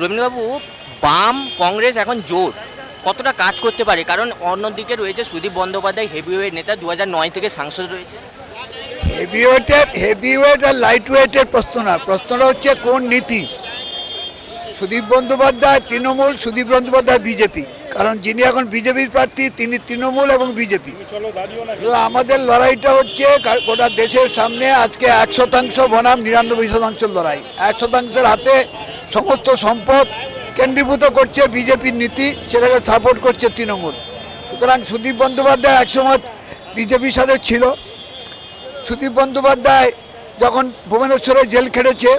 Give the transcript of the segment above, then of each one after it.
রবীন্দ্রবাবু, বাম কংগ্রেস এখন জোট কতটা কাজ করতে পারে? কারণ অন্যদিকে রয়েছে সুদীপ বন্দ্যোপাধ্যায় হেভিওয়েট নেতা দু নয় থেকে সাংসদ রয়েছে। হেভি ওয়েটের হেভি আর লাইট ওয়েটের প্রশ্ন না। প্রশ্নটা হচ্ছে কোন নীতি? সুদীপ বন্দ্যোপাধ্যায়, তৃণমূল, সুদীপ বন্দ্যোপাধ্যায়, বিজেপি। কারণ যিনি এখন বিজেপির প্রার্থী, তিনি তৃণমূল এবং বিজেপি। আমাদের লড়াইটা হচ্ছে গোটা দেশের সামনে আজকে এক শতাংশ বনাম, নিরানব্বই শতাংশ লড়াই। এক শতাংশের হাতে সমস্ত সম্পদ কেন্দ্রীভূত করছে বিজেপির নীতি, সেটাকে সাপোর্ট করছে তৃণমূল। সুতরাং সুদীপ বন্দ্যোপাধ্যায় একসময় বিজেপির সাথে ছিল। সুদীপ বন্দ্যোপাধ্যায় যখন ভুবনেশ্বরে জেল খেটেছে,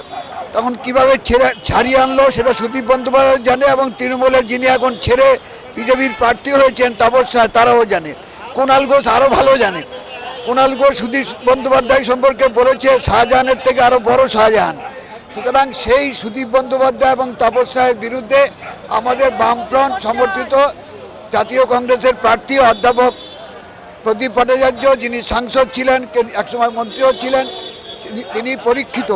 তখন কীভাবে ছেড়ে ছাড়িয়ে আনলো, সেটা সুদীপ বন্দ্যোপাধ্যায় জানে এবং তৃণমূলের যিনি এখন ছেড়ে বিজেপির প্রার্থী হয়েছেন তাপস তারাও জানে। কুণাল ঘোষ আরও ভালো জানে। কুণাল ঘোষ সুদীপ বন্দ্যোপাধ্যায় সম্পর্কে বলেছে, শাহজাহানের থেকে আরও বড় শাহজাহান। সুতরাং সেই সুদীপ বন্দ্যোপাধ্যায় এবং তাপস রায়ের বিরুদ্ধে আমাদের বামফ্রন্ট সমর্থিত জাতীয় কংগ্রেসের প্রার্থী অধ্যাপক প্রদীপ ভট্টাচার্য, যিনি সাংসদ ছিলেন একসময় মন্ত্রীও ছিলেন তিনি পরীক্ষিত।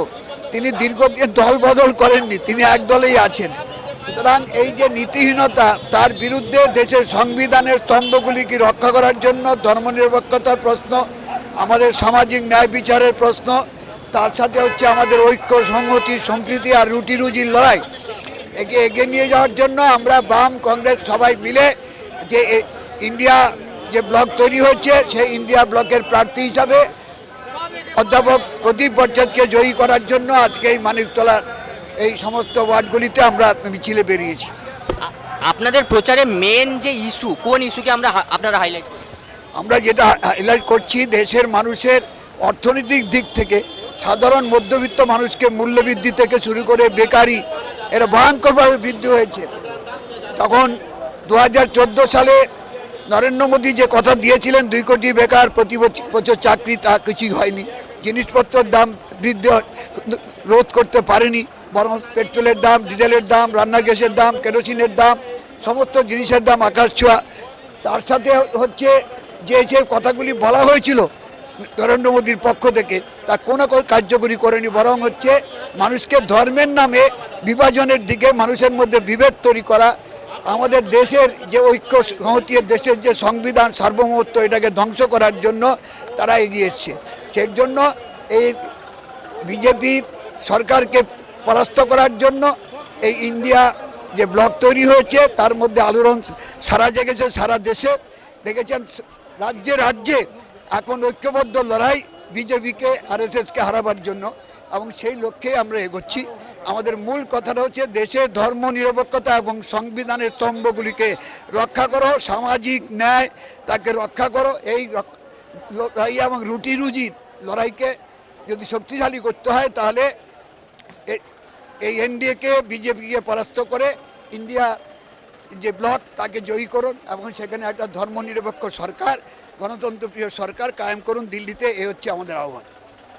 তিনি দীর্ঘদিন দল বদল করেননি, তিনি এক দলেই আছেন। সুতরাং এই যে নীতিহীনতা, তার বিরুদ্ধে দেশের সংবিধানের স্তম্ভগুলিকে রক্ষা করার জন্য ধর্মনিরপেক্ষতার প্রশ্ন, আমাদের সামাজিক ন্যায় বিচারের প্রশ্ন তার সাথে হচ্ছে আমাদের ঐক্য সংহতি সম্প্রীতি আর রুটি রুজির লড়াই। একে এগিয়ে নিয়ে যাওয়ার জন্য আমরা বাম কংগ্রেস সবাই মিলে যে ইন্ডিয়া যে ব্লক তৈরি হচ্ছে সেই ইন্ডিয়া ব্লকের প্রার্থী হিসাবে অধ্যাপক প্রদীপ ভট্টাচার্যকে জয়ী করার জন্য আজকে এই মানিকতলার এই সমস্ত ওয়ার্ডগুলিতে আমরা মিছিলে বেরিয়েছি। আপনাদের প্রচারে মেন যে ইস্যু কোন ইস্যুকে আমরা আপনারা হাইলাইট আমরা যেটা হাইলাইট করছি দেশের মানুষের অর্থনৈতিক দিক থেকে সাধারণ মধ্যবিত্ত মানুষকে মূল্যবৃদ্ধি থেকে শুরু করে বেকারি, এরা ভয়ঙ্করভাবে বৃদ্ধি হয়েছে। তখন দু হাজার চোদ্দ সালে নরেন্দ্র মোদী যে কথা দিয়েছিলেন, দুই কোটি বেকার প্রতি বছ- বছর চাকরি তা কিছুই হয়নি। জিনিসপত্রের দাম বৃদ্ধি রোধ করতে পারেনি, বরং পেট্রোলের দাম, ডিজেলের দাম, রান্নার গ্যাসের দাম, কেরোসিনের দাম, সমস্ত জিনিসের দাম আকাশ ছোঁয়া। তার সাথে হচ্ছে যে যে কথাগুলি বলা হয়েছিল নরেন্দ্র মোদীর পক্ষ থেকে তা কোনো কার্যকরী করেনি, বরং হচ্ছে মানুষকে ধর্মের নামে বিভাজনের দিকে মানুষের মধ্যে বিভেদ তৈরি করা। আমাদের দেশের যে ঐক্য সংহতি, দেশের যে সংবিধান সার্বভৌমত্ব, এটাকে ধ্বংস করার জন্য তারা এগিয়ে এসছে। সেই জন্য এই বিজেপি সরকারকে পরাস্ত করার জন্য এই ইন্ডিয়া যে ব্লক তৈরি হয়েছে, তার মধ্যে আলোড়ন সারা জেগেছে, সারা দেশে। দেখেছেন, রাজ্যে রাজ্যে এখন ঐক্যবদ্ধ লড়াই বিজেপিকে আর আরএসএসকে হারাবার জন্য এবং সেই লক্ষ্যে আমরা এগোচ্ছি। আমাদের মূল কথাটা হচ্ছে দেশের ধর্ম নিরপেক্ষতা এবং সংবিধানের স্তম্ভগুলিকে রক্ষা করো, সামাজিক ন্যায় তাকে রক্ষা করো। এই লড়াই এবং রুটি রুজির লড়াইকে যদি শক্তিশালী করতে হয় তাহলে এই এনডিএকে, বিজেপিকে পরাস্ত করে ইন্ডিয়া যে ব্লক তাকে জয়ী করুন এবং সেখানে একটা ধর্মনিরপেক্ষ সরকার গণতন্ত্রপ্রিয় সরকার কায়েম করুন দিল্লিতে এ হচ্ছে আমাদের আহ্বান।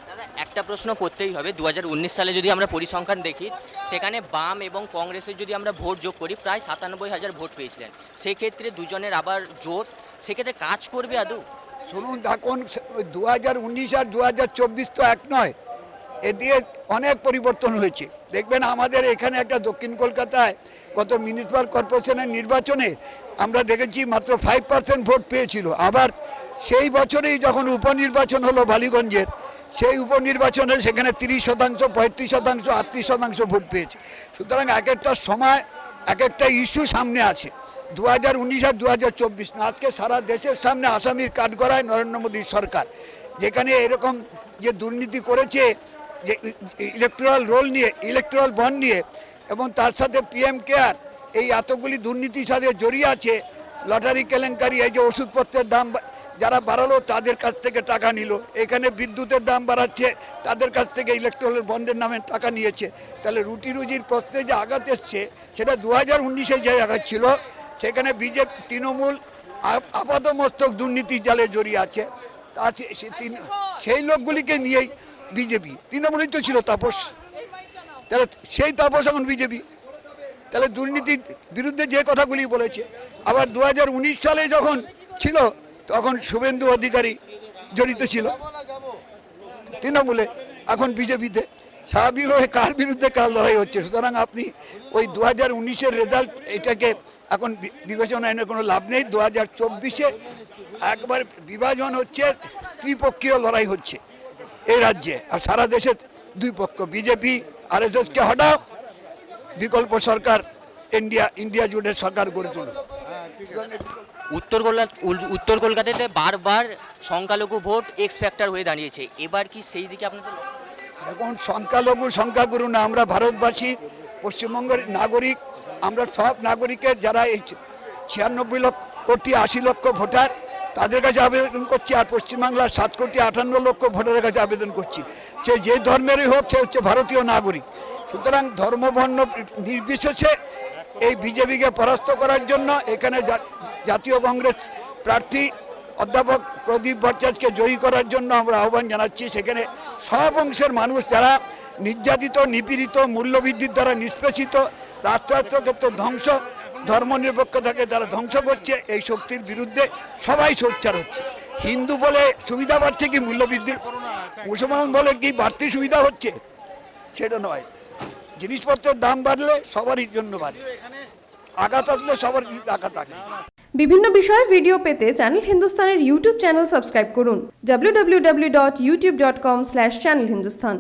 দাদা একটা প্রশ্ন করতেই হবে দু হাজার উনিশ সালে যদি আমরা পরিসংখ্যান দেখি সেখানে বাম এবং কংগ্রেসের যদি আমরা ভোট যোগ করি প্রায় সাতানব্বই হাজার ভোট পেয়েছিলেন। সেক্ষেত্রে দুজনের আবার জোট সেক্ষেত্রে কাজ করবে আদৌ? শুনুন দেখুন দু হাজার উনিশ আর দু হাজার চব্বিশ তো এক নয়। এ দিয়ে অনেক পরিবর্তন হয়েছে। দেখবেন আমাদের এখানে একটা দক্ষিণ কলকাতায় গত মিউনিসিপ্যাল কর্পোরেশনের নির্বাচনে আমরা দেখেছি মাত্র ফাইভ পার্সেন্ট ভোট পেয়েছিল। আবার সেই বছরেই যখন উপনির্বাচন হলো বালিগঞ্জের, সেই উপনির্বাচনে সেখানে তিরিশ শতাংশ, পঁয়ত্রিশ শতাংশ, আটত্রিশ শতাংশ ভোট পেয়েছে। সুতরাং এক একটা সময়, এক একটা ইস্যু সামনে আছে দু হাজার উনিশ আর দু হাজার চব্বিশ না, আজকে সারা দেশের সামনে আসামির কাঠগড়ায় নরেন্দ্র মোদীর সরকার। যেখানে এরকম যে দুর্নীতি করেছে যে ইলেকট্রাল রোল নিয়ে ইলেকট্রাল বন্ড নিয়ে, এবং তার সাথে পিএম কেয়ার এই এতগুলি দুর্নীতির সাথে জড়িয়ে আছে লটারি কেলেঙ্কারি, এই যে ওষুধপত্রের দাম যারা বাড়ালো, তাদের কাছ থেকে টাকা নিল। এখানে বিদ্যুতের দাম বাড়াচ্ছে, তাদের কাছ থেকে ইলেকট্রাল বন্ডের নামে টাকা নিয়েছে। তাহলে রুটি রুজির প্রশ্নে যে আঘাত এসছে, সেটা দু হাজার উনিশে যে আঘাত ছিল, সেখানে বিজেপি, তৃণমূল আ- আপাতমস্তক দুর্নীতির জালে জড়িয়ে আছে। তা সেই লোকগুলিকে নিয়েই বিজেপি। তৃণমূলই তো ছিল তাপস। তাহলে সেই তাপস এখন বিজেপি। তাহলে দুর্নীতির বিরুদ্ধে যে কথাগুলি বলেছে, আবার দু হাজার উনিশ সালে যখন ছিল, তখন শুভেন্দু অধিকারী জড়িত ছিল তৃণমূলে। এখন বিজেপিতে। স্বাভাবিকভাবে কার বিরুদ্ধে কার লড়াই হচ্ছে? সুতরাং আপনি ওই দু হাজার উনিশের রেজাল্ট এটাকে এখন বিবেচনা এনে কোনো লাভ নেই। দু হাজার চব্বিশে একবার বিভাজন হচ্ছে, ত্রিপক্ষীয় লড়াই হচ্ছে। এই রাজ্যে আর সারা দেশে দুই পক্ষ বিজেপি আর এস এসকে হটাও বিকল্প সরকার ইন্ডিয়া ইন্ডিয়া জোটের সরকার গড়ে তুলুন উত্তর কলকাতা উত্তর কলকাতাতে বারবার সংখ্যালঘু ভোট এক্স ফ্যাক্টর হয়ে দাঁড়িয়েছে। এবার কি সেই দিকে আপনাদের দেখুন সংখ্যালঘু সংখ্যাগুরু না আমরা ভারতবাসী পশ্চিমবঙ্গের নাগরিক আমরা সব নাগরিকের যারা এই ছিয়ানব্বই লক্ষ কোটি আশি লক্ষ ভোটার তাদের কাছে আবেদন করছি আর পশ্চিমবাংলার সাত কোটি আটান্ন লক্ষ ভোটারের কাছে আবেদন করছি। সে যে ধর্মেরই হোক, সে হচ্ছে ভারতীয় নাগরিক। সুতরাং ধর্ম বর্ণ নির্বিশেষে এই বিজেপিকে পরাস্ত করার জন্য এখানে জাতীয় কংগ্রেস প্রার্থী অধ্যাপক প্রদীপ ভট্টাচার্যকে জয়ী করার জন্য আমরা আহ্বান জানাচ্ছি। সেখানে সব অংশের মানুষ যারা নির্যাতিত, নিপীড়িত, মূল্যবৃদ্ধির দ্বারা নিষ্পেষিত, রাষ্ট্রায়ত্তক্ষেত্র ধ্বংস ধর্মনিরপেক্ষতাকে যারা ধ্বংস করছে, এই শক্তির বিরুদ্ধে সবাই সোচ্চার হচ্ছে। হিন্দু বলে সুবিধা বাড়ছে কি মূল্যবৃদ্ধি মুসলমান বলে কি বাড়তি সুবিধা হচ্ছে? সেটা নয়। জিনিসপত্রের দাম বাড়লে সবারই জন্য বাড়ে। আঘাত আসলে সবার আঘাত আসে বিভিন্ন বিষয়ে ভিডিও পেতে চ্যানেল হিন্দুস্তানের ইউটিউব চ্যানেল সাবস্ক্রাইব করুন। www.youtube.com/channelhindustan